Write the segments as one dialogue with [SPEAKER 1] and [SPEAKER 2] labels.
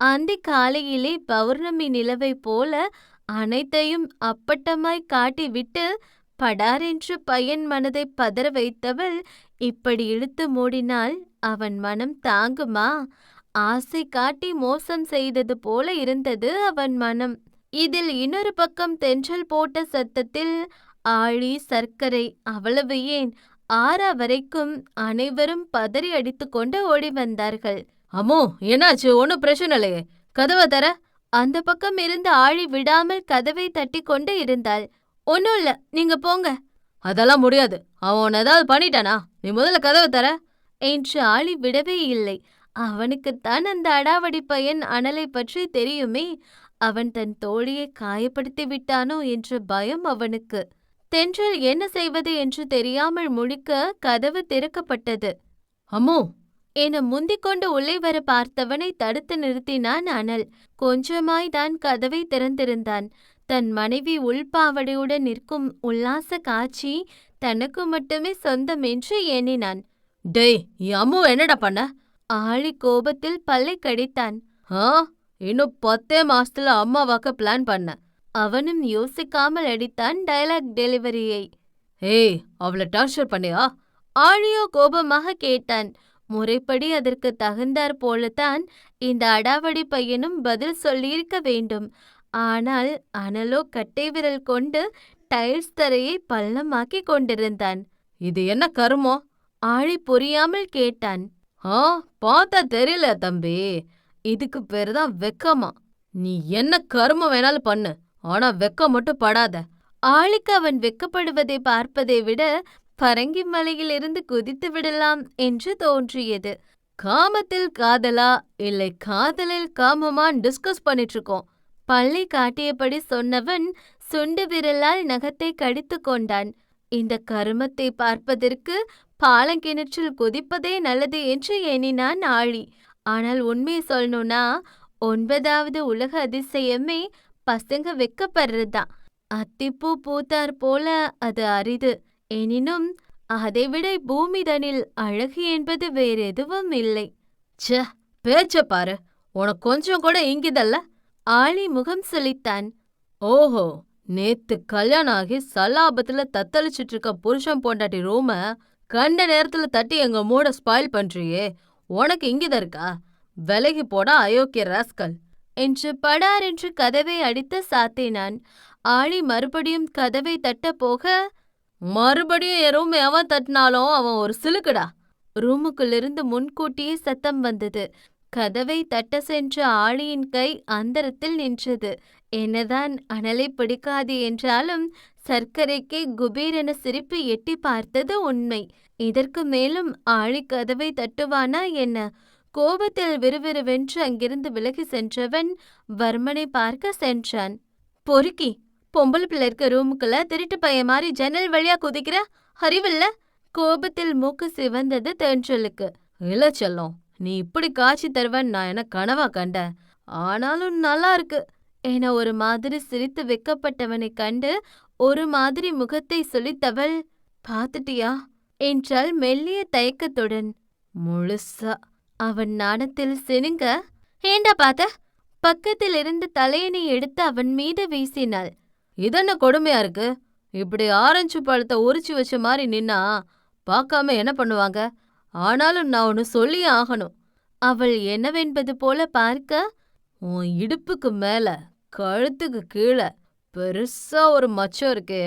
[SPEAKER 1] அந்திக் காலையிலே பௌர்ணமி நிலவைப் போல அனைத்தையும் அப்பட்டமாய்க் காட்டிவிட்டு படாரென்று பையன் மனதைப் பதற வைத்தவள் இப்படி இழுத்து மூடினால் அவன் மனம் தாங்குமா? ஆசை காட்டி மோசம் செய்தது போல இருந்தது அவன் மனம். இதில் இன்னொரு பக்கம் தென்றல் போட்ட சத்தத்தில் ஆழி சர்க்கரை அவ்வளவு ஏன்? ஆறா வரைக்கும் அனைவரும் பதறி அடித்துக்கொண்டு ஓடி வந்தார்கள்.
[SPEAKER 2] அம்மோ என்னாச்சு? ஒன்றும் பிரச்சனை இல்லையே. கதவை தர.
[SPEAKER 1] அந்த பக்கம் இருந்து ஆழி விடாமல் கதவை தட்டி கொண்டு இருந்தாள். ஒன்னும் இல்ல நீங்க போங்க.
[SPEAKER 2] அதெல்லாம் முடியாது. அவன் ஏதாவது பண்ணிட்டானா? நீ முதல்ல கதவை தர.
[SPEAKER 1] என்று ஆளி விடவே இல்லை. அவனுக்குத்தான் அந்த அடாவடி பையன் அனலை பற்றி தெரியுமே. அவன் தன் தோழியை காயப்படுத்தி விட்டானோ என்ற பயம் அவனுக்கு. தென்றல் என்ன செய்வது? என்று தெரியாமல் முழிக்க கதவு திறக்கப்பட்டது.
[SPEAKER 2] அம்மோ
[SPEAKER 1] என முந்திக் கொண்டு உள்ளே வர பார்த்தவனை தடுத்து நிறுத்தினான் அனல். கொஞ்சமாய் தான் கதவை திறந்திருந்தான். தன் மனைவி உள்பாவடையுடன் நிற்கும் உல்லாச காட்சி தனக்கு மட்டுமே சொந்தம் என்று எண்ணினான்.
[SPEAKER 2] டேய் அம்மு என்னடா பண்ண?
[SPEAKER 1] ஆழி கோபத்தில் பல்லை கடித்தான்.
[SPEAKER 2] ஆ இன்னும் பத்தே மாசத்துல அம்மாவாக்க பிளான் பண்ண.
[SPEAKER 1] அவனும் யோசிக்காமல் அடித்தான் டயலாக் டெலிவரியை
[SPEAKER 2] ஏய் அவளை டார்ச்சர் பண்ணியா?
[SPEAKER 1] ஆழியோ கோபமாக கேட்டான். முறைப்படி அதற்கு தகுந்தாற் போலத்தான் இந்த அடாவடி பையனும் பதில் சொல்லியிருக்க வேண்டும். ஆனால் அனலோ கட்டை விரல் கொண்டு டைல்ஸ் தரையை பள்ளமாக்கி கொண்டிருந்தான்.
[SPEAKER 2] இது என்ன கருமோ?
[SPEAKER 1] ஆழி புரியாமல் கேட்டான்.
[SPEAKER 2] ஆ பார்த்தா தெரியல தம்பி. இதுக்கு பேரு தான் வெக்கமா. நீ என்ன கருமம் வேணாலும் பண்ணு. ஆனா வெக்கம் மட்டும் படாத.
[SPEAKER 1] ஆளுக்கு அவன் வெக்கப்படுவதை பார்ப்பதை விட பரங்கி மலையிலிருந்து குதித்து விடலாம் என்று தோன்றியது.
[SPEAKER 2] காமத்தில் காதலா இல்லை காதலில் காமமான் டிஸ்கஸ் பண்ணிட்டு இருக்கோம்
[SPEAKER 1] பள்ளி காட்டியபடி சொன்னவன் சுண்டு விரலால் நகத்தை கடித்து கொண்டான். இந்த கருமத்தை பார்ப்பதற்கு பாலங்கிணற்றில் குதிப்பதே நல்லது என்று எண்ணினான் ஆழி. ஆனால் உண்மையை சொல்லணும்னா ஒன்பதாவது உலக அதிசயமே பசங்க வெக்கப்படுறதுதான். அத்திப்பூ பூத்தார் போல அது அரிது. எனினும் அதைவிட பூமிதனில் அழகு என்பது வேறெதுவும் இல்லை.
[SPEAKER 2] ச்சே பேச்ச பாரு. உனக்கு கொஞ்சம் கூட இங்கிதல்ல?
[SPEAKER 1] ஆளி முகம் சுளித்தான்
[SPEAKER 2] ஓஹோ நேத்து கல்யாணம் ஆகி சல்லாபத்துல தத்தளிச்சிட்டு இருக்க புருஷன் பொண்டாட்டி ரூம கண்ட நேரத்துல தட்டி எங்க மூட ஸ்பாயில் பண்றியே. உனக்கு இங்கிதம் இருக்கா? விலகி போடா அயோக்கிய ராஸ்கல்
[SPEAKER 1] என்று படார் என்று கதவை அடித்து சாத்தினான். ஆளி மறுபடியும் கதவை தட்ட போக
[SPEAKER 2] மறுபடியும் என் ரூம் எவன் தட்டினாலும் அவன் ஒரு சிலுக்குடா.
[SPEAKER 1] ரூமுக்குள்ளிருந்து முன்கூட்டியே சத்தம் வந்தது. கதவை தட்ட சென்ற ஆளியின் கை அந்தரத்தில் நின்றது. என்னதான் அனலை பிடிக்காது என்றாலும் சர்க்கரைக்கே குபீரென சிரிப்பு எட்டி பார்த்தது உண்மை. இதற்கு மேலும் ஆழி கதவை தட்டுவானா என்ன? கோபத்தில் விறுவிறுவென்று அங்கிருந்து விலகி சென்றவன் வர்மனை பார்க்க சென்றான். பொறுக்கி பொம்பளை பிள்ளை இருக்க ரூமுக்குள்ள திருட்டு பையன் மாதிரி ஜன்னல் வழியா குதிக்கிற அறிவில்ல? கோபத்தில் மூக்கு சிவந்தது தென்றலுக்கு
[SPEAKER 2] இல்ல செல்லம் நீ இப்படி காட்சி தருவன் நான் என்ன கனவா கண்டேன்?
[SPEAKER 1] ஆனாலும் நல்லா இருக்கு. என ஒரு மாதிரி சிரித்து வெக்கப்பட்டவனைக் கண்டு ஒரு மாதிரி முகத்தை சொல்லித்தவள் பாத்துட்டியா என்றாள் மெல்லிய தயக்கத்துடன்.
[SPEAKER 2] முழுசா.
[SPEAKER 1] அவன் நாணத்தில் சினுங்க. ஏண்டா பாத்த பக்கத்தில் இருந்து தலையணை எடுத்து அவன் மீது வீசினாள்.
[SPEAKER 2] இதென்ன கொடுமையா இருக்கு? இப்படி ஆரஞ்சு பழத்தை உரிச்சு வச்ச மாதிரி நின்னா பார்க்காம என்ன பண்ணுவாங்க? ஆனாலும் நான் ஒன்னு சொல்லியே ஆகணும்.
[SPEAKER 1] அவள் என்னவென்பது போல பார்க்க
[SPEAKER 2] உன் இடுப்புக்கு மேல கழுத்துக்கு கீழே பெருசா ஒரு மச்சம் இருக்கே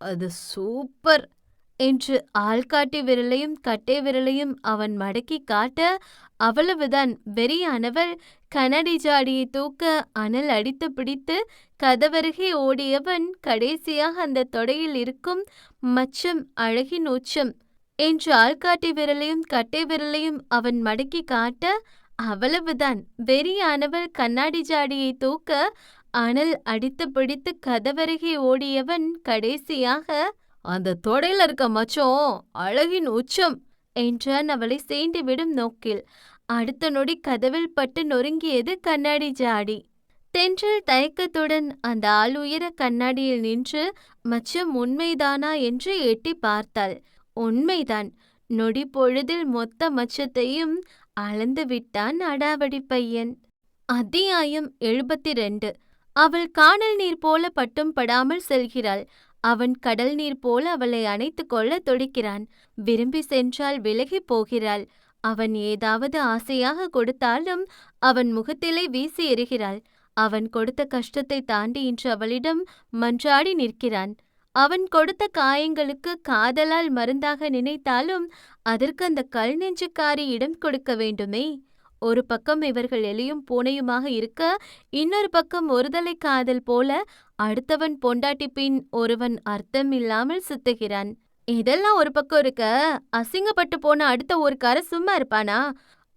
[SPEAKER 2] அது சூப்பர்
[SPEAKER 1] என்று ஆள்காட்டி விரலையும் கட்டை விரலையும் அவன் மடக்கி காட்ட அவ்வளவுதான். வெறியானவள் கண்ணாடி ஜாடியை தூக்க அனல் அடித்து பிடித்து கதவருகே ஓடியவன் கடைசியாக அந்த தொடையில் இருக்கும் மச்சம் அழகின் உச்சம். என்று ஆள்காட்டி விரலையும் கட்டை விரலையும் அவன் மடக்கி காட்ட அவ்வளவுதான். வெறியானவள் கண்ணாடி ஜாடியை தூக்க அனல் அடித்து பிடித்து கதவருகே ஓடியவன் கடைசியாக
[SPEAKER 2] அந்த தொடையில இருக்க மச்சம் அழகின் உச்சம்
[SPEAKER 1] என்றான் அவளை சீண்டிவிடும் நோக்கில். அடுத்த நொடி கதவில் பட்டு நொறுங்கியது கண்ணாடி ஜாடி. தென்றல் தயக்கத்துடன் அந்த ஆள் உயர கண்ணாடியில் நின்று மச்சம் உண்மைதானா? என்று எட்டி பார்த்தாள். உண்மைதான். நொடி பொழுதில் மொத்த மச்சத்தையும் அளந்து விட்டான் அடாவடி பையன். அத்தியாயம் எழுபத்தி ரெண்டு அவள் கானல் நீர் போல பட்டும் படாமல் செல்கிறாள். அவன் கடல் நீர் போல அவளை அணைத்துக் கொள்ள துடிக்கிறான். விரும்பி சென்றால் விலகிப் போகிறாள். அவன் ஏதாவது ஆசையாக கொடுத்தாலும் அவன் முகத்திலே வீசி எறிகிறாள். அவன் கொடுத்த கஷ்டத்தை தாண்டி இன்று அவளிடம் மன்றாடி நிற்கிறான். அவன் கொடுத்த காயங்களுக்கு காதலால் மருந்தாக நினைத்தாலும் அதற்கு அந்த கல் நெஞ்சுக்காரி இடம் கொடுக்க வேண்டுமே. ஒரு பக்கம் இவர்கள் எலியும் பூனையுமாக இருக்க இன்னொரு பக்கம் ஒருதலை காதல் போல அடுத்தவன் பொண்டாட்டி பின் ஒருவன் அர்த்தம் இல்லாமல் சுத்துகிறான். இதெல்லாம் ஒரு பக்கம் இருக்க அசிங்கப்பட்டு போன அடுத்த ஒரு கார சும்மா இருப்பானா?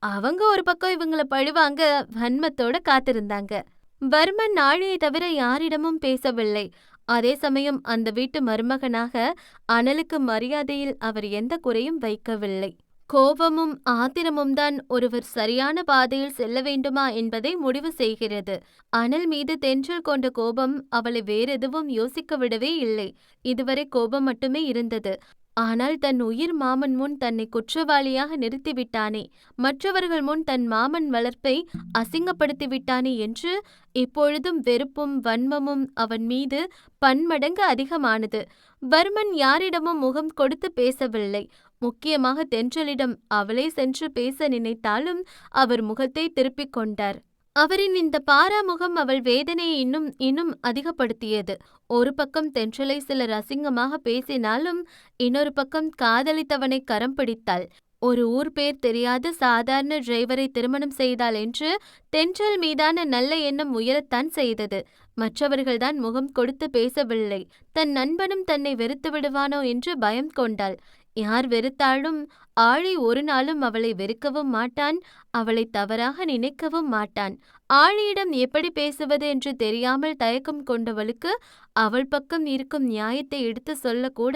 [SPEAKER 1] அவங்க ஒரு பக்கம் இவங்கள பழிவாங்க வன்மத்தோட காத்திருந்தாங்க. வர்மன் நாழியை தவிர யாரிடமும் பேசவில்லை. அதே சமயம் அந்த வீட்டு மருமகனாக அனலுக்கு மரியாதையில் அவர் எந்த குறையும் வைக்கவில்லை. கோபமும் ஆத்திரமும் தான் ஒருவர் சரியான பாதையில் செல்ல வேண்டுமா என்பதை முடிவு செய்கிறது. அனல் மீது தென்றல் கொண்ட கோபம் அவளை வேறெதுவும் யோசிக்க விடவே இல்லை. இதுவரை கோபம் மட்டுமே இருந்தது. ஆனால் தன் உயிர் மாமன் முன் தன்னை குற்றவாளியாக நிறுத்திவிட்டானே. மற்றவர்கள் முன் தன் மாமன் வளர்ப்பை அசிங்கப்படுத்தி விட்டானே என்று இப்பொழுதும் வெறுப்பும் வன்மமும் அவன் மீது பன்மடங்கு அதிகமானது. வர்மன் யாரிடமும் முகம் கொடுத்து பேசவில்லை. முக்கியமாக தென்றலிடம் அவளே சென்று பேச நினைத்தாலும் அவர் முகத்தை திருப்பிக் கொண்டார். அவரின் இந்த பாராமுகம் அவள் வேதனையை இன்னும் இன்னும் அதிகப்படுத்தியது. ஒரு பக்கம் தென்றலை சிலர் அசிங்கமாக பேசினாலும் இன்னொரு பக்கம் காதலித்தவனை கரம் பிடித்தாள். ஒரு ஊர் பேர் தெரியாத சாதாரண டிரைவரை திருமணம் செய்தாள் என்று தென்றல் மீதான நல்ல எண்ணம் உயரத்தான் செய்தது. மற்றவர்கள்தான் முகம் கொடுத்து பேசவில்லை. தன் நண்பனும் தன்னை வெறுத்து விடுவானோ என்று பயம் கொண்டாள். யார் வெறுத்தாலும் ஆழி ஒரு நாளும் அவளை வெறுக்கவும் மாட்டான் அவளை தவறாக நினைக்கவும் மாட்டான். ஆழியிடம் எப்படி பேசுவது என்று தெரியாமல் தயக்கம் கொண்டவளுக்கு அவள் பக்கம் இருக்கும் நியாயத்தை எடுத்து சொல்லக்கூட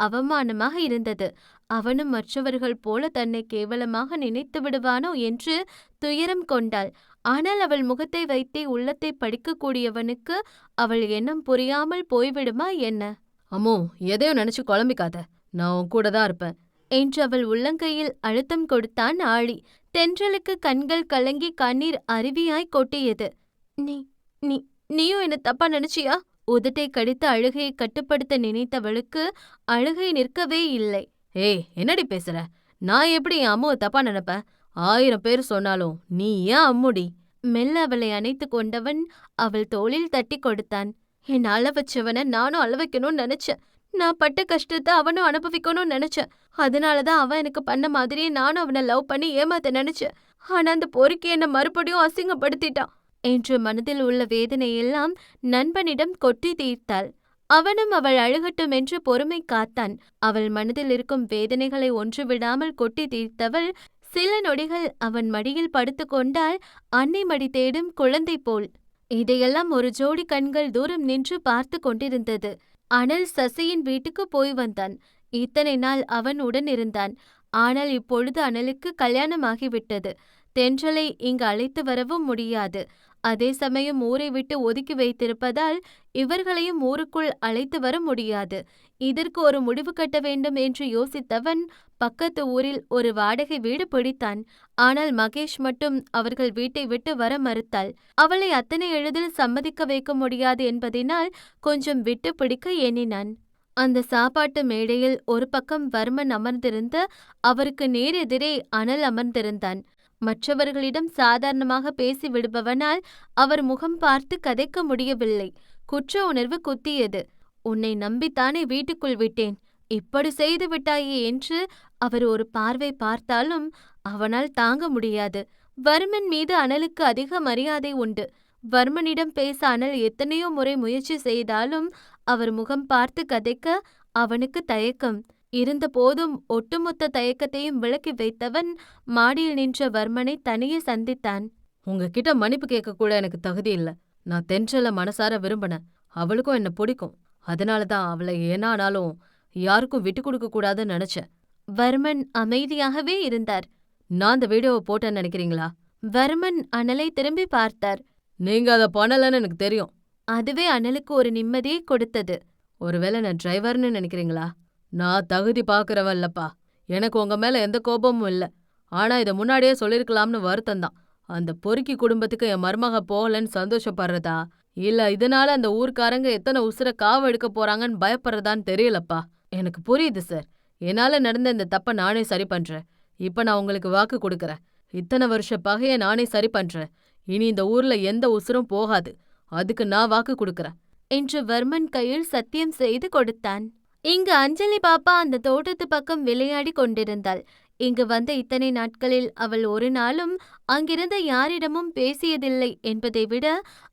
[SPEAKER 1] அவமானமாக இருந்தது. அவனும் மற்றவர்கள் போல தன்னை கேவலமாக நினைத்து விடுவானோ என்று துயரம் கொண்டாள். ஆனால் அவள் முகத்தை வைத்தே உள்ளத்தை படிக்கக்கூடியவனுக்கு அவள் எண்ணம் புரியாமல் போய்விடுமா என்ன?
[SPEAKER 2] அம்மோ எதையும் நினைச்சு குழம்பிக்காத. நான் உன் கூட தான் இருப்பேன்.
[SPEAKER 1] என்று அவள் உள்ளங்கையில் அழுத்தம் கொடுத்தான் ஆழி. தென்றலுக்கு கண்கள் கலங்கி கண்ணீர் அருவியாய் கொட்டியது. நீ நீ நீயும் என்ன தப்பா நினைச்சியா? உதட்டை கடித்து அழுகையை கட்டுப்படுத்த நினைத்தவளுக்கு அழுகை நிற்கவே இல்லை.
[SPEAKER 2] ஏய் என்னடி பேசுற? நான் எப்படி என் அம்மாவை தப்பா நினைப்பேன்? ஆயிரம் பேர் சொன்னாலும் நீ ஏன் அம்முடி?
[SPEAKER 1] மெல்ல அவளை அணைத்து கொண்டவன் அவள் தோளில் தட்டி கொடுத்தான். என் அள வச்சவனை நானும் அள வைக்கணும்னு நினைச்சேன். நான் பட்ட கஷ்டத்தை அவனும் அனுபவிக்கணும்னு நினைச்சேன். அதனாலதான் அவன் எனக்கு பண்ண மாதிரியே நானும் அவனை லவ் பண்ணி ஏமாத்த நினைச்சேன் ஆனா அந்த பொறுக்கி என்னை மறுபடியும் அசிங்கப்படுத்திட்டான். என்று மனதில் உள்ள வேதனையெல்லாம் நண்பனிடம் கொட்டி தீர்த்தாள். அவனும் அவள் அழுகட்டும் என்று பொறுமை காத்தான். அவள் மனதில் இருக்கும் வேதனைகளை ஒன்று விடாமல் கொட்டி தீர்த்தவள் சில நொடிகள் அவன் மடியில் படுத்துக்கொண்டால் அன்னை மடி தேடும் குழந்தை போல். இதையெல்லாம் ஒரு ஜோடி கண்கள் தூரம் நின்று பார்த்து கொண்டிருந்தது. அனல் சசியின் வீட்டுக்கு போய் வந்தான். இத்தனை நாள் அவன் உடன் இருந்தான். ஆனால் இப்பொழுது அனலுக்கு கல்யாணமாகிவிட்டது. தென்றலை இங்கு அழைத்து வரவும் முடியாது. அதே சமயம் ஊரை விட்டு ஒதுக்கி வைத்திருப்பதால் இவர்களையும் ஊருக்குள் அழைத்து வர முடியாது. இதற்கு ஒரு முடிவு கட்ட வேண்டும் என்று யோசித்தவன் பக்கத்து ஊரில் ஒரு வாடகை வீடு பிடித்தான். ஆனால் மகேஷ் மட்டும் அவர்கள் வீட்டை விட்டு வர மறுத்தாள். அவளை அத்தனை எளிதில் சம்மதிக்க வைக்க முடியாது என்பதினால் கொஞ்சம் விட்டு பிடிக்க எண்ணினான். அந்த சாப்பாட்டு மேடையில் ஒரு பக்கம் வர்மன் அமர்ந்திருந்த அவருக்கு நேரெதிரே அனல் அமர்ந்திருந்தான். மற்றவர்களிடம் சாதாரணமாக பேசி விடுபவனால் அவர் முகம் பார்த்து கதைக்க முடியவில்லை. குற்ற உணர்வு குத்தியது. உன்னை நம்பித்தானே வீட்டுக்குள் விட்டேன். இப்படி செய்து விட்டாயே என்று அவர் ஒரு பார்வை பார்த்தாலும் அவனால் தாங்க முடியாது. வர்மன் மீது அனலுக்கு அதிக மரியாதை உண்டு. வர்மனிடம் பேச அனல் எத்தனையோ முறை முயற்சி செய்தாலும் அவர் முகம் பார்த்து கதைக்க அவனுக்கு தயக்கம். இருந்தபோதும் ஒட்டுமொத்த தயக்கத்தையும் விலக்கி வைத்தவன் மாடியில் நின்ற வர்மனை தனியே சந்தித்தான்.
[SPEAKER 2] உங்ககிட்ட மன்னிப்பு கேட்க கூட எனக்கு தகுதி இல்ல. நான் தென்றல மனசார விரும்பினேன் அவளுக்கும் என்ன பிடிக்கும். அதனால தான் அவளை ஏனானாலும் யாருக்கும் விட்டு கொடுக்க கூடாதுன்னு நினைச்சேன்.
[SPEAKER 1] வர்மன் அமைதியாகவே இருந்தார்.
[SPEAKER 2] நான் அந்த வீடியோவை போட்டேன்னு நினைக்கிறீங்களா?
[SPEAKER 1] வர்மன் அனலை திரும்பி பார்த்தார்.
[SPEAKER 2] நீங்க அதை பண்ணலன்னு எனக்கு தெரியும்.
[SPEAKER 1] அதுவே அனலுக்கு ஒரு நிம்மதியை கொடுத்தது.
[SPEAKER 2] ஒருவேளை நான் டிரைவர்னு நினைக்கிறீங்களா? நான் தகுதி பார்க்கறவல்லப்பா. எனக்கு உங்க மேல எந்த கோபமும் இல்ல. ஆனா இதை முன்னாடியே சொல்லிருக்கலாம்னு வருத்தம் தான். அந்த பொறுக்கி குடும்பத்துக்கு என் மருமக போகலன்னு சந்தோஷப்படுறதா? இல்ல இதனால அந்த ஊர்க்காரங்க எத்தனை உசுர காவு எடுக்க போறாங்கன்னு பயப்படுறதான்னு தெரியலப்பா. எனக்கு புரியுது சார். என்னால நடந்த இந்த தப்ப நானே சரி பண்றேன். இப்ப நான் உங்களுக்கு வாக்கு கொடுக்கறேன். இத்தனை வருஷ பகைய நானே சரி பண்றேன். இனி இந்த ஊர்ல எந்த உசுரும் போகாது. அதுக்கு நான் வாக்கு கொடுக்கறேன்.
[SPEAKER 1] என்று வர்மன் கையில் சத்தியம் செய்து கொடுத்தான். இங்கு அஞ்சலி பாப்பா அந்த தோட்டத்து பக்கம் விளையாடி கொண்டிருந்தாள். இங்கு வந்த இத்தனை நாட்களில் அவள் ஒரு நாளும் அங்கிருந்த யாரிடமும் பேசியதில்லை என்பதை விட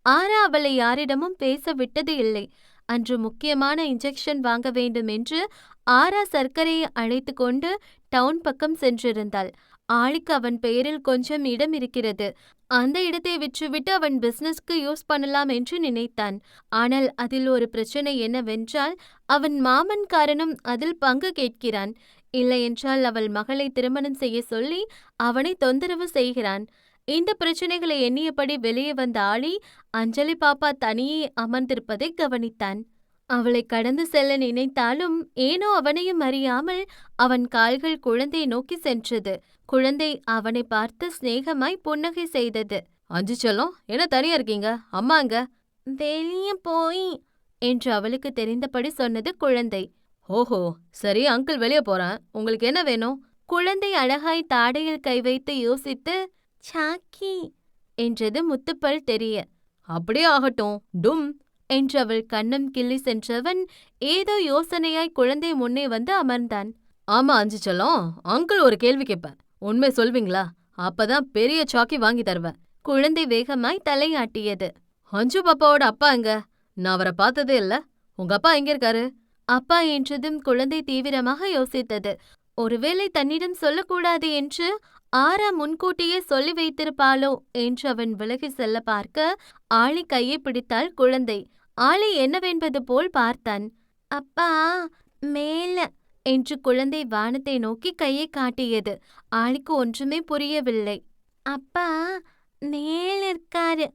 [SPEAKER 1] ஆரா அவளை யாரிடமும் பேச விட்டது இல்லை. அன்று முக்கியமான இன்ஜெக்ஷன் வாங்க வேண்டும் என்று ஆரா சர்க்கரையை அழைத்து கொண்டு டவுன் பக்கம் சென்றிருந்தாள். ஆளுக்கு அவன் பெயரில் கொஞ்சம் இடம் இருக்கிறது. அந்த இடத்தை விற்றுவிட்டு அவன் பிசினஸ்க்கு யூஸ் பண்ணலாம் என்று நினைத்தான். ஆனால் அதில் ஒரு பிரச்சனை என்னவென்றால் அவன் மாமன்காரனும் அதில் பங்கு கேட்கிறான். இல்லையென்றால் அவள் மகளை திருமணம் செய்ய சொல்லி அவனை தொந்தரவு செய்கிறான். இந்த பிரச்சனைகளை எண்ணியபடி வெளியே வந்த ஆளி அஞ்சலி பாப்பா தனியே அமர்ந்திருப்பதை கவனித்தான். அவளை கடந்து செல்ல நினைத்தாலும் ஏனோ அவனையும் அறியாமல் அவன் கால்கள் குழந்தை நோக்கி சென்றது. குழந்தை அவனை பார்த்து சிநேகமாய் புன்னகை செய்தது.
[SPEAKER 2] அஞ்சு செல்லம் என்ன தனியா இருக்கீங்க? அம்மாங்க
[SPEAKER 1] வெளியே போய் என்று அவளுக்கு தெரிந்தபடி சொன்னது குழந்தை.
[SPEAKER 2] ஓஹோ சரி அங்கிள் வெளியே போறேன். உங்களுக்கு என்ன வேணும்?
[SPEAKER 1] குழந்தை அழகாய் தாடையில் கை வைத்து யோசித்து சாக்கி என்றது முத்துப்பல் தெரிய.
[SPEAKER 2] அப்படியே ஆகட்டும். டும்.
[SPEAKER 1] என்று அவள் கண்ணம் கிள்ளி சென்றவன் ஏதோ யோசனையாய் குழந்தை முன்னே வந்து அமர்ந்தான்.
[SPEAKER 2] ஆமா அஞ்சு செல்லம் அங்கிள் ஒரு கேள்வி கேட்பேன் உண்மை சொல்வீங்களா? அப்பதான் பெரிய சாக்கி வாங்கி தருவேன்.
[SPEAKER 1] குழந்தை வேகமாய் தலையாட்டியது.
[SPEAKER 2] அஞ்சு பாப்பாவோட அப்பா எங்க? நான் அவரை பார்த்ததே இல்ல. உங்க அப்பா எங்க இருக்காரு?
[SPEAKER 1] அப்பா என்றதும் குழந்தை தீவிரமாக யோசித்தது. ஒருவேளை தன்னிடம் சொல்லக்கூடாது என்று ஆரா முன்கூட்டியே சொல்லி வைத்திருப்பாளோ என்று அவன் விலகி செல்ல பார்க்க ஆளி கையை பிடித்தாள் குழந்தை. ஆளை என்னவென்பது போல் பார்த்தான். அப்பா மேல என்று குழந்தை வானத்தை நோக்கி கையை காட்டியது. ஆளுக்கு ஒன்றுமே புரியவில்லை. அப்பா மேல இருக்காரு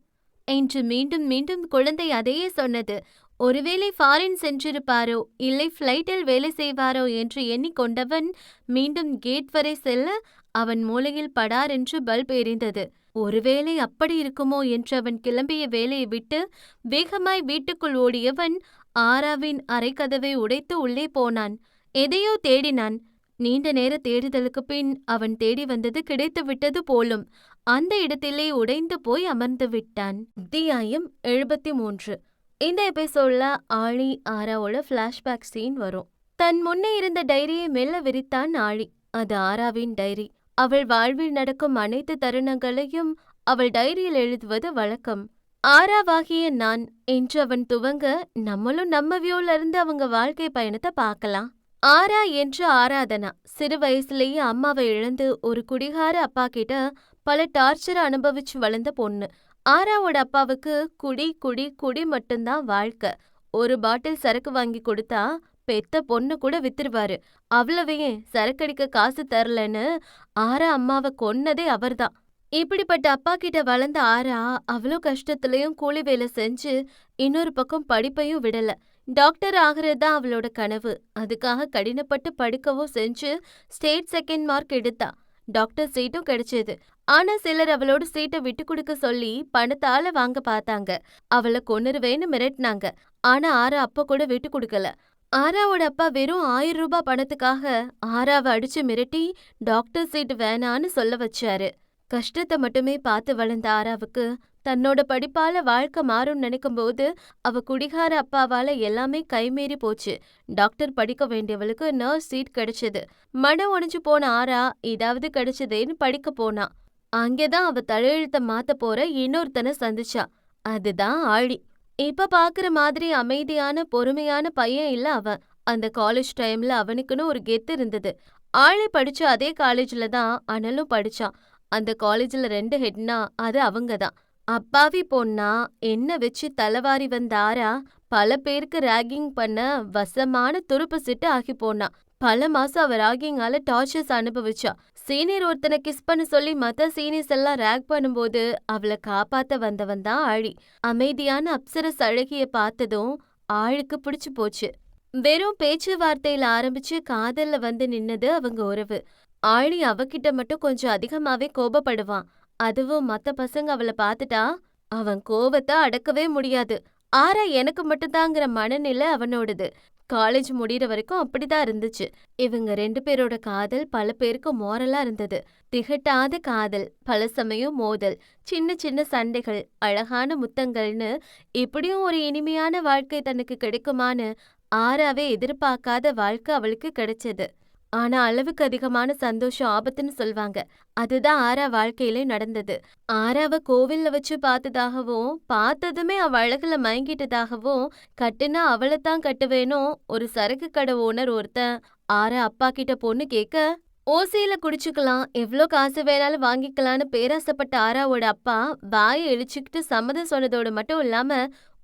[SPEAKER 1] என்று மீண்டும் மீண்டும் குழந்தை அதையே சொன்னது. ஒருவேளை ஃபாரின் சென்றிருப்பாரோ? இல்லை ஃப்ளைட்டில் வேலை செய்வாரோ? என்று எண்ணிக்கொண்டவன் மீண்டும் கேட் வரை செல்ல அவன் மூலையில் படார் என்று பல்ப் எரிந்தது ஒருவேளை அப்படி இருக்குமோ? என்று அவன் கிளம்பிய வேலையை விட்டு வேகமாய் வீட்டுக்குள் ஓடியவன் ஆராவின் அரைக்கதவை உடைத்து உள்ளே போனான். எதையோ தேடினான். நீண்ட நேர தேடுதலுக்கு பின் அவன் தேடி வந்தது கிடைத்து விட்டது போலும். அந்த இடத்திலே உடைந்து போய் அமர்ந்து விட்டான். அத்தியாயம் எழுபத்தி மூன்று. இந்த எபிசோட்ல ஆழி ஆராவோட ஃப்ளாஷ்பேக் சீன் வரும். தன் முன்னே இருந்த டைரியை மெல்ல விரித்தான் ஆழி அது ஆராவின் டைரி. அவள் வாழ்வில் நடக்கும் அனைத்து தருணங்களையும் அவள் டைரியில் எழுதுவது வழக்கம். ஆராவாகிய நான் என்று அவன் துவங்க நம்மளும் நம்ம வியூல இருந்து அவங்க வாழ்க்கை பயணத்தை பார்க்கலாம். ஆரா என்று ஆராதனா. சிறு வயசுலயே அம்மாவை இழந்து ஒரு குடிகார அப்பா கிட்ட பல டார்ச்சர் அனுபவிச்சு வளர்ந்த பொண்ணு. ஆராவோட அப்பாவுக்கு குடி குடி குடி மட்டும்தான் வாழ்க்கை. ஒரு பாட்டில் சரக்கு வாங்கி கொடுத்தா பெத்த பொண்ணு கூட வித்துருவாரு. அவ்வளவையே சரக்கடிக்க காசு தரலன்னு ஆரா அம்மாவை கொன்னதே அவர்தான். இப்படிப்பட்ட அப்பா கிட்ட வளர்ந்த ஆரா அவ்வளோ கஷ்டத்துலயும் கூலி வேலை செஞ்சு இன்னொரு பக்கம் படிப்பையும் விடல. டாக்டர் ஆகிறது தான் அவளோட கனவு. அதுக்காக கடினப்பட்டு படிக்கவும் செஞ்சு ஸ்டேட் செகண்ட் மார்க் எடுத்தா. டாக்டர் சீட்டும் கிடைச்சது. ஆனா சிலர் அவளோட சீட்டை விட்டு கொடுக்க சொல்லி பணத்தால வாங்க பார்த்தாங்க. அவளை கொன்னுருவேன்னு மிரட்டினாங்க. ஆனா ஆரா அப்ப கூட விட்டு கொடுக்கல. ஆராவோட அப்பா வெறும் ஆயிரம் ரூபாய் பணத்துக்காக ஆராவை அடிச்சு மிரட்டி டாக்டர் சீட் வேணான்னு சொல்ல வச்சாரு. கஷ்டத்தை மட்டுமே பார்த்து வளர்ந்த ஆராவுக்கு தன்னோட படிப்பால வாழ்க்கை மாறும்னு நினைக்கும்போது அவ குடிகார அப்பாவால எல்லாமே கைமீறி போச்சு. டாக்டர் படிக்க வேண்டியவளுக்கு நர்ஸ் சீட் கிடைச்சது. மனம் உடைஞ்சு போன ஆரா ஏதாவது கிடைச்சதேன்னு படிக்க போனா. அங்கேதான் அவ தலையெழுத்த மாத்த போற இன்னொருத்தனை சந்திச்சா. அதுதான் ஆழி. இப்ப பாக்குற மாதிரி அமைதியான பொறுமையான பையன் இல்ல அவன் அந்த காலேஜ் டைம்ல அவனுக்குன்னு ஒரு கெத்து இருந்தது. ஆழி படிச்ச அதே காலேஜ்ல தான் அனலும் படிச்சான். அந்த காலேஜ்ல ரெண்டு ஹெட்னா அது அவங்க தான் அப்பாவி பொண்ணா என்ன வச்சு தலவாரி வந்த ஆரா பல பேருக்கு ராகிங் பண்ண வசமான துருப்பு சிட்டு ஆகி போனா. பல மாசம் அவ ராகிங்கால டார்ச்சர்ஸ் அனுபவிச்சா. சீனியர் ஒருத்தனை கிஸ் பண்ண சொல்லி மத்த சீனியர்ஸ் எல்லாம் ரேக் பண்ணும்போது அவளை காப்பாத்த வந்தவன் தான் ஆழி. அமைதியான அப்சரஸ் அழகிய பார்த்ததும் ஆளுக்கு பிடிச்சு போச்சு. வெறும் பேச்சுவார்த்தையில ஆரம்பிச்சு காதல்ல வந்து நின்னது அவங்க உறவு. ஆழி அவகிட்ட மட்டும் கொஞ்சம் அதிகமாவே கோபப்படுவான். அதுவும் மத்த பசங்க அவள பாத்துட்டா அவன் கோவத்தை அடக்கவே முடியாது. ஆரா எனக்கு மட்டும்தாங்கிற மனநிலை அவனோடது. காலேஜ் முடிகிற வரைக்கும் அப்படிதான் இருந்துச்சு. இவங்க ரெண்டு பேரோட காதல் பல பேருக்கு மோரலா இருந்தது. திகட்டாத காதல் பல சமயம் மோதல் சின்ன சின்ன சண்டைகள் அழகான முத்தங்கள்னு இப்படியும் ஒரு இனிமையான வாழ்க்கை தனக்கு கிடைக்குமான்னு ஆறாவே எதிர்பார்க்காத வாழ்க்கை அவளுக்கு கிடைச்சது. ஆனா அளவுக்கு அதிகமான சந்தோஷம் ஆபத்துன்னு சொல்வாங்க. அதுதான் ஆரா வாழ்க்கையில நடந்தது. ஆராவ கோவில்ல வச்சு பார்த்ததாகவும் பார்த்ததுமே அவ அழகுல மயங்கிட்டதாகவும் கட்டுனா அவளைத்தான் கட்டுவேனும் ஒரு சரக்கு கடை ஓனர் ஒருத்தன் ஆரா அப்பா கிட்ட பொண்ணு கேட்க ஓசையில குடிச்சுக்கலாம் எவ்ளோ காசு வேணாலும் வாங்கிக்கலான்னு பேராசப்பட்ட ஆராவோட அப்பா வாயை இழிச்சுக்கிட்டு சம்மதம் சொன்னதோடு மட்டும் இல்லாம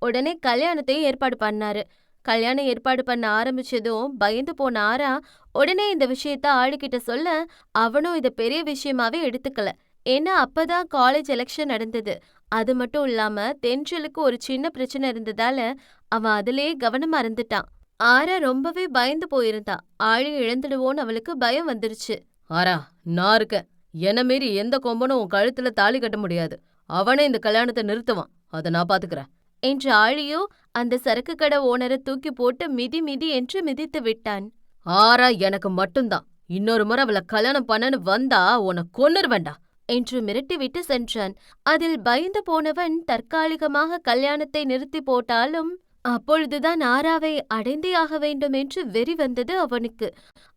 [SPEAKER 1] உடனே கல்யாணத்தையும் ஏற்பாடு பண்ணாரு. கல்யாணம் ஏற்பாடு பண்ண ஆரம்பிச்சதும் பயந்து போன ஆரா உடனே இந்த விஷயத்த ஆளுகிட்ட சொல்ல அவனும் இத பெரிய விஷயமாவே எடுத்துக்கல. ஏன்னா அப்பதான் காலேஜ் எலெக்ஷன் நடந்தது. அது மட்டும் இல்லாம தென்றலுக்கு ஒரு சின்ன பிரச்சனை இருந்ததால அவன் அதிலேயே கவனமா இருந்துட்டான். ஆரா ரொம்பவே பயந்து போயிருந்தா. ஆளி இழந்துடுவோன்னு அவளுக்கு பயம் வந்துருச்சு.
[SPEAKER 2] ஆரா நான் இருக்கேன். என்ன மீறி எந்த கொம்பனும் உன் கழுத்துல தாலி கட்ட முடியாது. அவனே இந்த கல்யாணத்தை நிறுத்துவான். அதை நான் பாத்துக்கிறேன்.
[SPEAKER 1] என்று ஆழியோ அந்த சரக்கு கடை ஓனரை தூக்கி போட்டு மிதி மிதி என்று மிதித்து விட்டான்.
[SPEAKER 2] ஆரா எனக்கு மட்டும்தான். இன்னொரு முறை அவளை கல்யாணம் பண்ணன்னு வந்தா உன்னை கொன்னுருவேண்டா.
[SPEAKER 1] என்று மிரட்டிவிட்டு சென்றான். அதில் பயந்து போனவன் தற்காலிகமாக கல்யாணத்தை நிறுத்தி போட்டாலும் அப்பொழுதுதான் ஆராவை அடைந்தே ஆக வேண்டும் என்று வெறி வந்தது அவனுக்கு.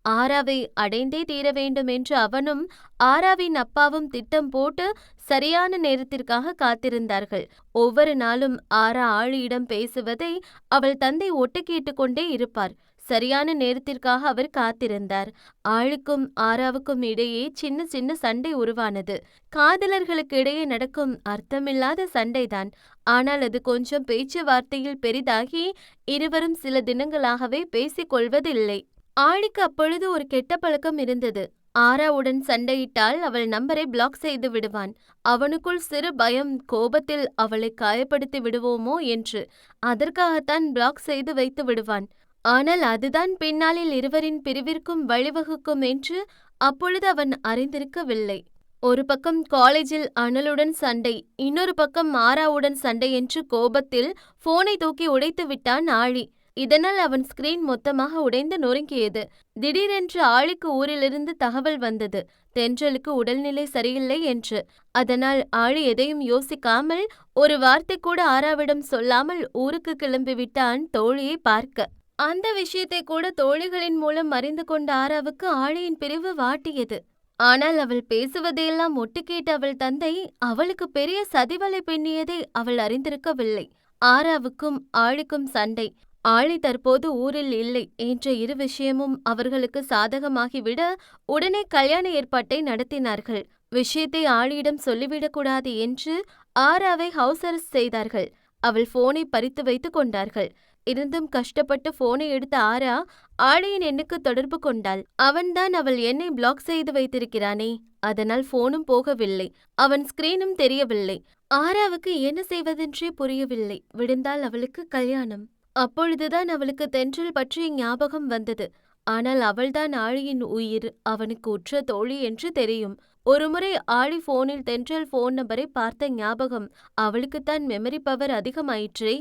[SPEAKER 1] ஆராவை அடைந்தே தீர வேண்டும் என்று அவனும் ஆராவின் அப்பாவும் திட்டம் போட்டு சரியான நேரத்திற்காக காத்திருந்தார்கள். ஒவ்வொரு நாளும் ஆரா ஆழியிடம் பேசுவதை அவள் தந்தை ஒட்டு கேட்டுக்கொண்டே இருப்பார். சரியான நேரத்திற்காக அவர் காத்திருந்தார். ஆளுக்கும் ஆராவுக்கும் இடையே சின்ன சின்ன சண்டை உருவானது. காதலர்களுக்கு இடையே நடக்கும் அர்த்தமில்லாத சண்டைதான். ஆனால் அது கொஞ்சம் பேச்சுவார்த்தையில் பெரிதாகி இருவரும் சில தினங்களாகவே பேசிக் கொள்வதில்லை. ஆழிக்கு அப்பொழுது ஒரு கெட்ட பழக்கம் இருந்தது. ஆராவுடன் சண்டையிட்டால் அவள் நம்பரை பிளாக் செய்து விடுவான். அவனுக்குள் சிறு பயம் கோபத்தில் அவளை காயப்படுத்தி விடுவோமோ என்று. அதற்காகத்தான் பிளாக் செய்து வைத்து விடுவான். ஆனால் அதுதான் பின்னாளில் இருவரின் பிரிவிற்கும் வழிவகுக்கும் என்று அப்பொழுது அவன் அறிந்திருக்கவில்லை. ஒரு பக்கம் காலேஜில் அனலுடன் சண்டை இன்னொரு பக்கம் மாராவுடன் சண்டை என்று கோபத்தில் போனை தூக்கி உடைத்து விட்டான் ஆழி. இதனால் அவன் ஸ்கிரீன் மொத்தமாக உடைந்து நொறுங்கியது. திடீரென்று ஆழிக்கு ஊரிலிருந்து தகவல் வந்தது. தென்றலுக்கு உடல்நிலை சரியில்லை என்று. அதனால் ஆழி எதையும் யோசிக்காமல் ஒரு வார்த்தை கூட ஆராவிடம் சொல்லாமல் ஊருக்கு கிளம்பிவிட்டான் தோழியை பார்க்க. அந்த விஷயத்தை கூட தோழிகளின் மூலம் அறிந்து கொண்ட ஆராவுக்கு ஆளையின் பிரிவு வாட்டியது. ஆனால் அவள் பேசுவதையெல்லாம் ஒட்டுக்கேட்ட அவள் தந்தை அவளுக்கு பெரிய சதிவலை பின்னியதை அவள் அறிந்திருக்கவில்லை. ஆராவுக்கும் ஆழிக்கும் சண்டை ஆழி தற்போது ஊரில் இல்லை என்ற இரு விஷயமும் அவர்களுக்கு சாதகமாகிவிட உடனே கல்யாண ஏற்பாட்டை நடத்தினார்கள். விஷயத்தை ஆழியிடம் சொல்லிவிடக்கூடாது என்று ஆராவை ஹவுஸ் அரெஸ்ட் செய்தார்கள். அவள் போனை பறித்து வைத்துக் கொண்டார்கள். இருந்தும் கஷ்டப்பட்டு போனை எடுத்த ஆரா ஆழியின் எண்ணுக்கு தொடர்பு கொண்டாள். அவன்தான் அவள் எண்ணை பிளாக் செய்து வைத்திருக்கிறானே. அதனால் போனும் போகவில்லை. அவன் ஸ்கிரீனும் தெரியவில்லை. ஆராவுக்கு என்ன செய்வதென்றே புரியவில்லை. விடுந்தால் அவளுக்கு கல்யாணம். அப்பொழுதுதான் அவளுக்கு தென்றல் பற்றிய ஞாபகம் வந்தது. ஆனால் அவள்தான் ஆழியின் உயிர் அவனுக்கு உற்ற தோழி என்று தெரியும். ஒருமுறை ஆழி போனில் தென்றல் போன் நம்பரை பார்த்த ஞாபகம் அவளுக்குத்தான் மெமரி பவர் அதிகமாயிற்றே.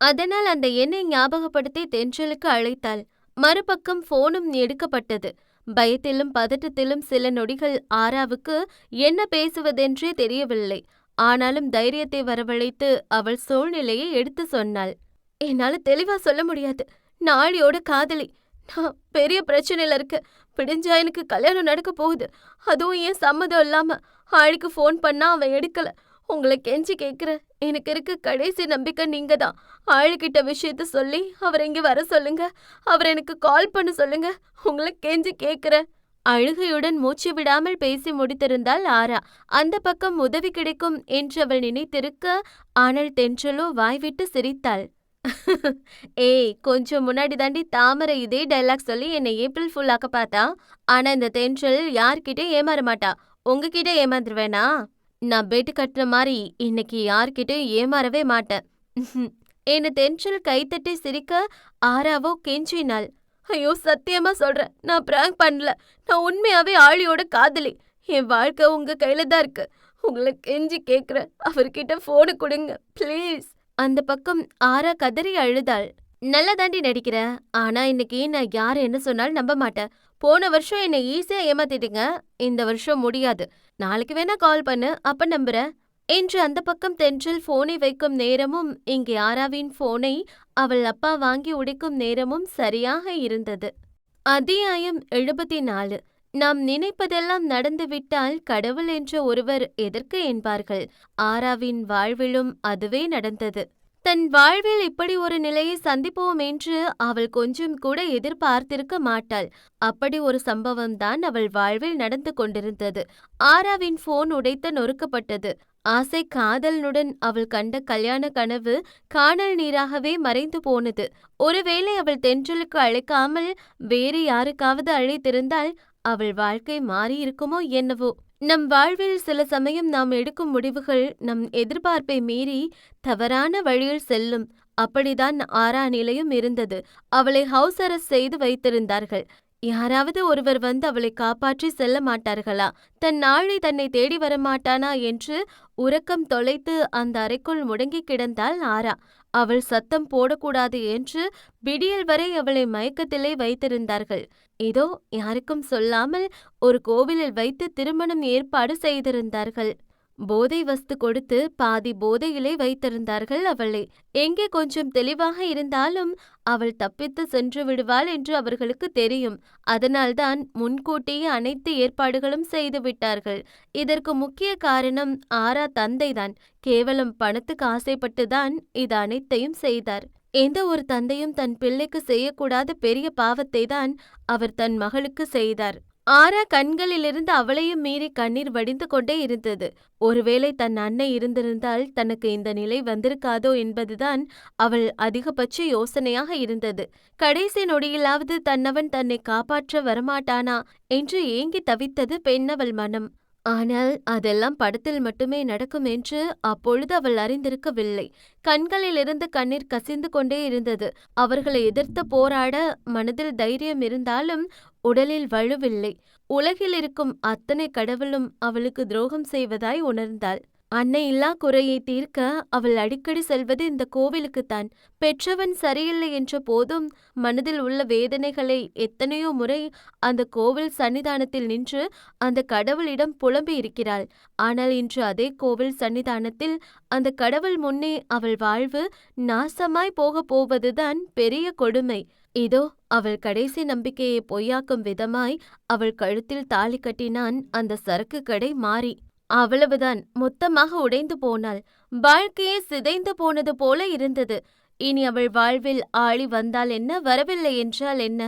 [SPEAKER 1] அதனால் அந்த எண்ணை ஞாபகப்படுத்தி தென்றலுக்கு அழைத்தாள். மறுபக்கம் போனும் எடுக்கப்பட்டது. பயத்திலும் பதட்டத்திலும் சில நொடிகள் ஆராவுக்கு என்ன பேசுவதென்றே தெரியவில்லை. ஆனாலும் தைரியத்தை வரவழைத்து அவள் சூழ்நிலையை எடுத்து சொன்னாள். என்னால தெளிவா சொல்ல முடியாது. நாளியோட காதலி. நான் பெரிய பிரச்சனையில இருக்க பிடிஞ்சா எனக்கு கல்யாணம் நடக்க போகுது. அதுவும் ஏன் சம்மதம் இல்லாம ஆளுக்கு ஃபோன் பண்ணா அவன் எடுக்கல. உங்களை கெஞ்சி கேட்குறேன் எனக்கு இருக்க கடைசி நம்பிக்கை நீங்க தான் ஆளுகிட்ட விஷயத்த சொல்லி அவர் இங்க வர சொல்லுங்க. அவர் எனக்கு கால் பண்ண சொல்லுங்க. உங்களை கெஞ்சி கேட்குறேன் அழுகையுடன் மூச்சு விடாமல் பேசி முடித்திருந்தாள் ஆரா. அந்த பக்கம் உதவி கிடைக்கும் என்று அவள் நினைத்திருக்க ஆனால் தென்றலோ வாய்விட்டு சிரித்தாள். ஏய் கொஞ்சம் முன்னாடி தாண்டி தாமரை இதே டைலாக் சொல்லி என்னை ஏப்ரல் ஃபுல்லாக்க பார்த்தா? ஆனா இந்த தென்றல் யார்கிட்டயும் ஏமாற மாட்டா. உங்ககிட்ட ஏமாந்துருவேனா? நான் பெட்டு கட்டுற மாதிரி இன்னைக்கு யார்கிட்டயும் ஏமாறவே மாட்டேன். என்ன டென்ஷன் கைத்தட்டி சிரிக்க ஆராவோ கெஞ்சினாள். ஐயோ சத்தியமா சொல்றேன் நான் பிராங்க் பண்ணல. நான் உண்மையாவே ஆளியோட காதலி. என் வாழ்க்கை உங்க கையில தான் இருக்கு. உங்களை கெஞ்சி கேக்குறேன். அவர்கிட்ட போனு கொடுங்க ப்ளீஸ் அந்த பக்கம் ஆரா கதறி அழுதாள். நல்லா தாண்டி நடிக்கிற ஆனா இன்னைக்கு நான் யார் என்ன சொன்னாலும் நம்ப மாட்டேன். போன வருஷம் என்னை ஈஸியா ஏமாத்திட்டீங்க. இந்த வருஷம் முடியாது. நாளைக்கு வேணா கால் பண்ணு அப்ப நம்புறேன். என்று அந்த பக்கம் தென்றல் போனை வைக்கும் நேரமும் இங்கே ஆராவின் போனை அவள் அப்பா வாங்கி உடைக்கும் நேரமும் சரியாக இருந்தது. அத்தியாயம் எழுபத்தி நாலு நாம் நினைப்பதெல்லாம் நடந்துவிட்டால் கடவுள் என்ற ஒருவர் எதற்கு என்பார்கள்? ஆராவின் வாழ்விலும் அதுவே நடந்தது. தன் வாழ்வில் இப்படி ஒரு நிலையை சந்திப்போம் என்று அவள் கொஞ்சம் கூட எதிர்பார்த்திருக்க மாட்டாள். அப்படி ஒரு சம்பவம் தான் அவள் வாழ்வில் நடந்து கொண்டிருந்தது. ஆராவின் போன் உடைத்த நொறுக்கப்பட்டது. ஆசை காதலனுடன் அவள் கண்ட கல்யாண கனவு காணல் நீராகவே மறைந்து போனது. ஒருவேளை அவள் தென்றலுக்கு அழைக்காமல் வேறு யாருக்காவது அழைத்திருந்தால் அவள் வாழ்க்கை மாறியிருக்குமோ என்னவோ. நம் வாழ்வில் சில சமயம் நாம் எடுக்கும் முடிவுகள் நம் எதிர்பார்ப்பை மீறி தவறான வழியில் செல்லும். அப்படிதான் ஆரா நிலையும் இருந்தது. அவளை ஹவுஸ் அரெஸ்ட் செய்து வைத்திருந்தார்கள். யாராவது ஒருவர் வந்து அவளை காப்பாற்றி செல்ல மாட்டார்களா? தன் நாளை தன்னை தேடி வரமாட்டானா? என்று உறக்கம் தொலைத்து அந்த அறைக்குள் முடங்கி கிடந்தாள் ஆரா அவள் சத்தம் போடக்கூடாது என்று விடியல் வரை அவளை மயக்கத்திலே வைத்திருந்தார்கள். இதோ யாருக்கும் சொல்லாமல் ஒரு கோவிலில் வைத்து திருமணம் ஏற்பாடு செய்திருந்தார்கள். போதை வஸ்து கொடுத்து பாதி போதையிலே வைத்திருந்தார்கள் அவளை. எங்கே கொஞ்சம் தெளிவாக இருந்தாலும் அவள் தப்பித்து சென்று விடுவாள் என்று அவர்களுக்கு தெரியும். அதனால்தான் முன்கூட்டியே அனைத்து ஏற்பாடுகளும் செய்து விட்டார்கள். இதற்கு முக்கிய காரணம் ஆரா தந்தைதான். கேவலம் பணத்துக்கு ஆசைப்பட்டுதான் இது அனைத்தையும் செய்தார். எந்த ஒரு தந்தையும் தன் பிள்ளைக்கு செய்யக்கூடாத பெரிய பாவத்தை தான் அவர் தன் மகளுக்கு செய்தார். ஆரா கண்களிலிருந்து அவளையும் மீறி கண்ணீர் வடிந்து கொண்டே இருந்தது. ஒருவேளை தன் அன்னை இருந்திருந்தால் தனக்கு இந்த நிலை வந்திருக்காதோ என்பதுதான் அவள் அதிகபட்ச யோசனையாக இருந்தது. கடைசி நொடியிலாவது தன்னவன் தன்னை காப்பாற்ற வரமாட்டானா என்று ஏங்கி தவித்தது பெண்ணவள் மனம். ஆனால் அதெல்லாம் படத்தில் மட்டுமே நடக்கும் என்று அப்பொழுது அவள் அறிந்திருக்கவில்லை. கண்களிலிருந்து கண்ணீர் கசிந்து கொண்டே இருந்தது. அவர்களை எதிர்த்து போராட மனதில் தைரியம் இருந்தாலும் உடலில் வலுவில்லை. உலகில் இருக்கும் அத்தனை கடவுளும் அவளுக்கு துரோகம் செய்வதாய் உணர்ந்தாள். அன்னை இல்லா குறையை தீர்க்க அவள் அடிக்கடி செல்வது இந்த கோவிலுக்குத்தான். பெற்றவன் சரியில்லை என்ற போதும் மனதில் உள்ள வேதனைகளை எத்தனையோ முறை அந்த கோவில் சன்னிதானத்தில் நின்று அந்த கடவுளிடம் புலம்பி இருக்கிறாள். ஆனால் இன்று அதே கோவில் சன்னிதானத்தில் அந்த கடவுள் முன்னே அவள் வாழ்வு நாசமாய் போகப் போவதுதான் பெரிய கொடுமை. இதோ அவள் கடைசி நம்பிக்கையை பொய்யாக்கும் விதமாய் அவள் கழுத்தில் தாலி கட்டினான். அந்த சரக்கு கடை மாறி. அவ்வளவுதான். மொத்தமாக உடைந்து போனாள். வாழ்க்கையே சிதைந்து போனது போல இருந்தது. இனி அவள் வாழ்வில் ஆளி வந்தால் என்ன வரவில்லை என்றால் என்ன?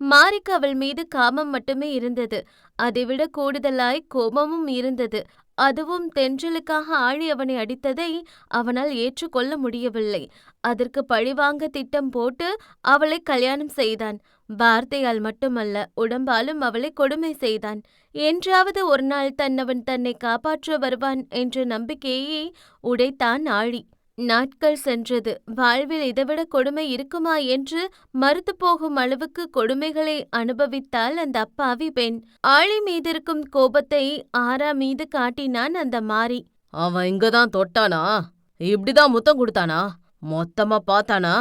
[SPEAKER 1] மாரிக்கு அவள் மீது காமம் மட்டுமே இருந்தது. அதைவிட கூடுதலாய் கோபமும் இருந்தது. அதுவும் தென்றலுக்காக ஆழி அவனை அடித்ததை அவனால் ஏற்றுக்கொள்ள முடியவில்லை. அதற்கு பழிவாங்க திட்டம் போட்டு அவளை கல்யாணம் செய்தான். வார்த்தையால் மட்டுமல்ல உடம்பாலும் அவளை கொடுமை செய்தான். என்றாவது ஒரு நாள் தன்னவன் தன்னை காப்பாற்ற வருவான் என்ற நம்பிக்கையை உடைத்தான் ஆழி. நாட்கள் சென்றது. வாழ்வில் இதைவிட கொடுமை இருக்குமா என்று மறுத்து போகும் அளவுக்கு கொடுமைகளை அனுபவித்தாள் அந்த அப்பாவி பெண். ஆழி மீதிருக்கும் கோபத்தை ஆரா மீது காட்டினான் அந்த மாறி.
[SPEAKER 2] அவன் இங்கதான் தொட்டானா? இப்படிதான் முத்தம் கொடுத்தானா? மொத்தமா பார்த்தானா?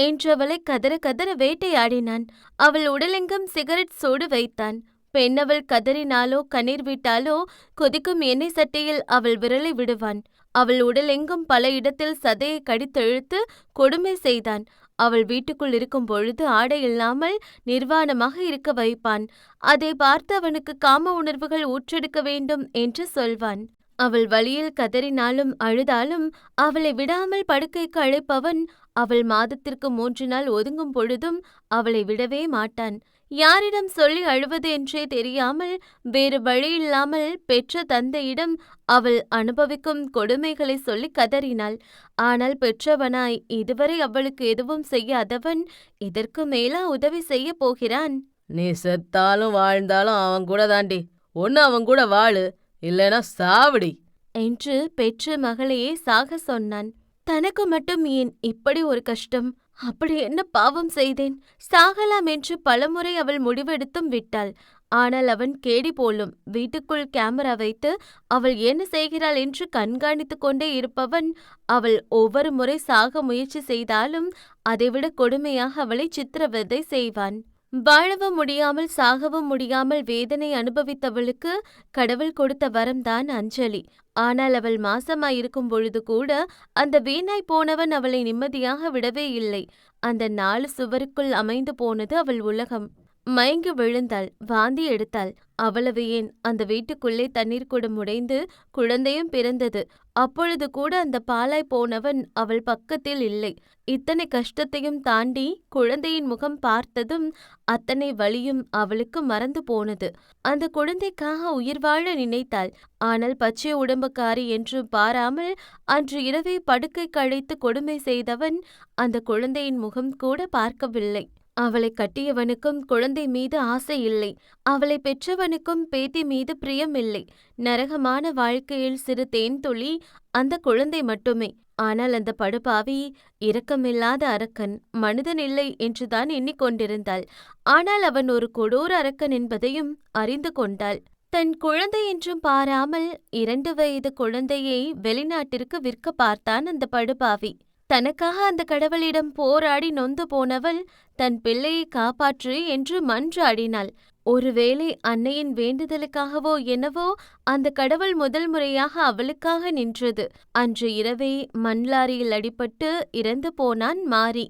[SPEAKER 1] என்றவளை கதற கதற வேட்டையாடினான். அவள் உடலெங்கும் சிகரெட் சூடு வைத்தான். பெண்ணவள் கதறினாலோ கண்ணீர் விட்டாலோ கொதிக்கும் எண்ணெய் சட்டையில் அவள் விரலை விடுவான். அவள் உடலெங்கும் பல இடத்தில் சதையை கடித்தெழுத்து கொடுமை செய்தான். அவள் வீட்டுக்குள் இருக்கும் பொழுது ஆடை இல்லாமல் நிர்வாணமாக இருக்க வைப்பான். அதை பார்த்து அவனுக்கு காம உணர்வுகள் ஊற்றெடுக்க வேண்டும் என்று சொல்வான். அவள் வழியில் கதறினாலும் அழுதாலும் அவளை விடாமல் படுக்கைக்கு அழைப்பவன் அவள் மாதத்திற்கு மூன்று நாள் ஒதுங்கும் பொழுதும் அவளை விடவே மாட்டான். யாரிடம் சொல்லி அழுவது என்றே தெரியாமல் வேறு வழியில்லாமல் பெற்ற தந்தையிடம் அவள் அனுபவிக்கும் கொடுமைகளை சொல்லி கதறினாள். ஆனால் பெற்றவனாய் இதுவரை அவளுக்கு எதுவும் செய்யாதவன் இதற்கு மேலா உதவி செய்ய போகிறான்?
[SPEAKER 2] நீ செத்தாலும் வாழ்ந்தாலும் அவன் கூட தாண்டி ஒன்னு அவன் கூட வாழு இல்லைன்னா சாவடி.
[SPEAKER 1] என்று பெற்ற மகளையே சாக சொன்னான். தனக்கு மட்டும் ஏன் இப்படி ஒரு கஷ்டம்? அப்படி என்ன பாவம் செய்தேன்? சாகலாம் என்று பலமுறை அவள் முடிவெடுத்தும் விட்டாள். ஆனால் அவன் கேடி போலும். வீட்டுக்குள் கேமரா வைத்து அவள் என்ன செய்கிறாள்? என்று கண்காணித்துக் கொண்டே இருப்பவன் அவள் ஒவ்வொரு முறை சாக முயற்சி செய்தாலும் அதைவிட கொடுமையாக அவளை சித்திரவதை செய்வான். வாழவும் முடியாமல் சாகவும் முடியாமல் வேதனை அனுபவித்தவளுக்கு கடவுள் கொடுத்த வரம்தான் அஞ்சலி. ஆனால் அவள் மாசமாயிருக்கும் பொழுது கூட அந்த வீணாய் போனவன் அவளை நிம்மதியாக விடவே இல்லை. அந்த நாலு சுவருக்குள் அமைந்து போனது அவள் உலகம். மயங்கி விழுந்தாள். வாந்தி எடுத்தாள். அவ்வளவு ஏன்? அந்த வீட்டுக்குள்ளே தண்ணீர் குடம் உடைந்து குழந்தையும் பிறந்தது. அப்பொழுது கூட அந்த பாலாய் போனவன் அவள் பக்கத்தில் இல்லை. இத்தனை கஷ்டத்தையும் தாண்டி குழந்தையின் முகம் பார்த்ததும் அத்தனை வழியும் அவளுக்கு மறந்து போனது. அந்த குழந்தைக்காக உயிர் வாழ நினைத்தாள். ஆனால் பச்சை உடம்புக்காரி என்று பாராமல் அன்று இரவே படுக்கை கழைத்து கொடுமை செய்தவன் அந்த குழந்தையின் முகம் கூட பார்க்கவில்லை. அவளை கட்டியவனுக்கும் குழந்தை மீது ஆசை இல்லை. அவளை பெற்றவனுக்கும் பேத்தி மீது பிரியம் இல்லை. நரகமான வாழ்க்கையில் சிறு தேன் துளி அந்த குழந்தை மட்டுமே. ஆனால் அந்த படுபாவி இரக்கமில்லாத அரக்கன் மனிதன் இல்லை என்றுதான் எண்ணிக்கொண்டிருந்தாள். ஆனால் அவன் ஒரு கொடூர அரக்கன் என்பதையும் அறிந்து கொண்டாள். தன் குழந்தை என்றும் பாராமல் இரண்டு வயது குழந்தையை வெளிநாட்டிற்கு விற்க பார்த்தான் அந்த படுபாவி. தனக்காக அந்த கடவுளிடம் போராடி நொந்து போனவள் தன் பிள்ளையை காப்பாற்று என்று மன்றாடினாள். ஒருவேளை அன்னையின் வேண்டுதலுக்காகவோ என்னவோ அந்த கடவுள் முதல் முறையாக அவளுக்காக நின்றது. அன்று இரவே மண்லாரியில் அடிபட்டு இறந்து போனான் மாரி.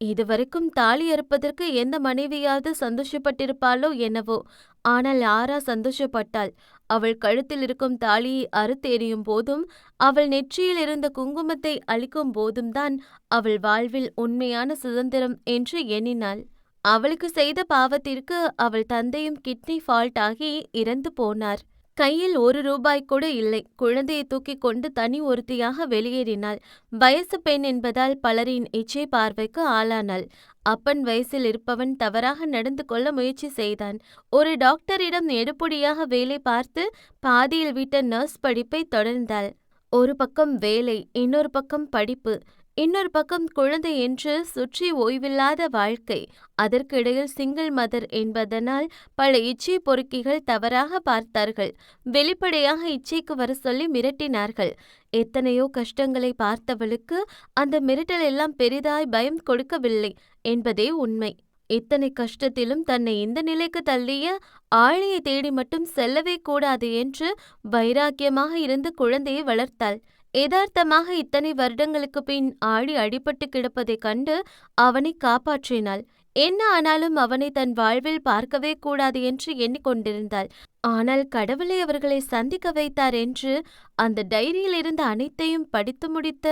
[SPEAKER 1] இதுவரைக்கும் தாலி அறுப்பதற்கு எந்த மனைவியாவது சந்தோஷப்பட்டிருப்பாளோ என்னவோ. ஆனால் ஆரா சந்தோஷப்பட்டாள்? அவள் கழுத்தில் இருக்கும் தாலியை அறுத்தெறியும் போதும் அவள் நெற்றியில் இருந்த குங்குமத்தை அளிக்கும் போதும் தான் அவள் வாழ்வில் உண்மையான சுதந்திரம் என்று எண்ணினாள். அவளுக்கு செய்த பாவத்திற்கு அவள் தந்தையும் கிட்னி ஃபால்ட் ஆகி இறந்து போனார். கையில் ஒரு ரூபாய் கூட இல்லை. குழந்தையை தூக்கிக் கொண்டு தனி ஒருத்தியாக வெளியேறினாள். வயசு பெண் என்பதால் பலரின் இச்சை பார்வைக்கு ஆளானாள். அப்பன் வயசில் இருப்பவன் தவறாக நடந்து கொள்ள முயற்சி செய்தான். ஒரு டாக்டரிடம் எடுப்பொடியாக வேலை பார்த்து பாதியில் விட்ட நர்ஸ் படிப்பை தொடர்ந்தாள். ஒரு பக்கம் வேலை இன்னொரு பக்கம் படிப்பு. இன்னொரு பக்கம் குழந்தை என்று சுற்றி ஓய்வில்லாத வாழ்க்கை அதற்கிடையில் சிங்கிள் மதர் என்பதனால் பல இச்சை பொறுக்கிகள் தவறாக பார்த்தார்கள். வெளிப்படையாக இச்சைக்கு வர சொல்லி மிரட்டினார்கள். எத்தனையோ கஷ்டங்களை பார்த்தவளுக்கு அந்த மிரட்டல் எல்லாம் பெரிதாய் பயம் கொடுக்கவில்லை என்பதே உண்மை. இத்தனை கஷ்டத்திலும் தன்னை இந்த நிலைக்கு தள்ளிய ஆழியை தேடி மட்டும் செல்லவே கூடாது என்று வைராக்கியமாக இருந்து குழந்தையை வளர்த்தாள். யதார்த்தமாக இத்தனை வருடங்களுக்கு பின் ஆழி அடிபட்டு கிடப்பதைக் கண்டு அவனை காப்பாற்றினாள். என்ன ஆனாலும் அவனை தன் வாழ்வில் பார்க்கவே கூடாது என்று எண்ணிக்கொண்டிருந்தாள். ஆனால் கடவுளை அவர்களை சந்திக்க வைத்தார் என்று அந்த டைரியில் இருந்த அனைத்தையும் படித்து முடித்த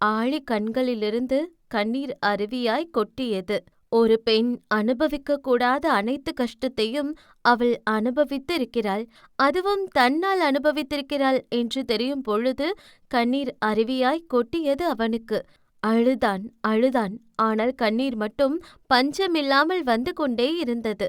[SPEAKER 1] ஆழி கண்களிலிருந்து கண்ணீர் அருவியாய் கொட்டியது. ஒரு பெண் அனுபவிக்க கூடாத அனைத்து கஷ்டத்தையும் அவள் அனுபவித்து இருக்கிறாள் அதுவும் தன்னால் அனுபவித்திருக்கிறாள் என்று தெரியும் பொழுது கண்ணீர் அருவியாய் கொட்டியது அவனுக்கு. அழுதான் அழுதான். ஆனால் கண்ணீர் மட்டும் பஞ்சமில்லாமல் வந்து கொண்டே இருந்தது.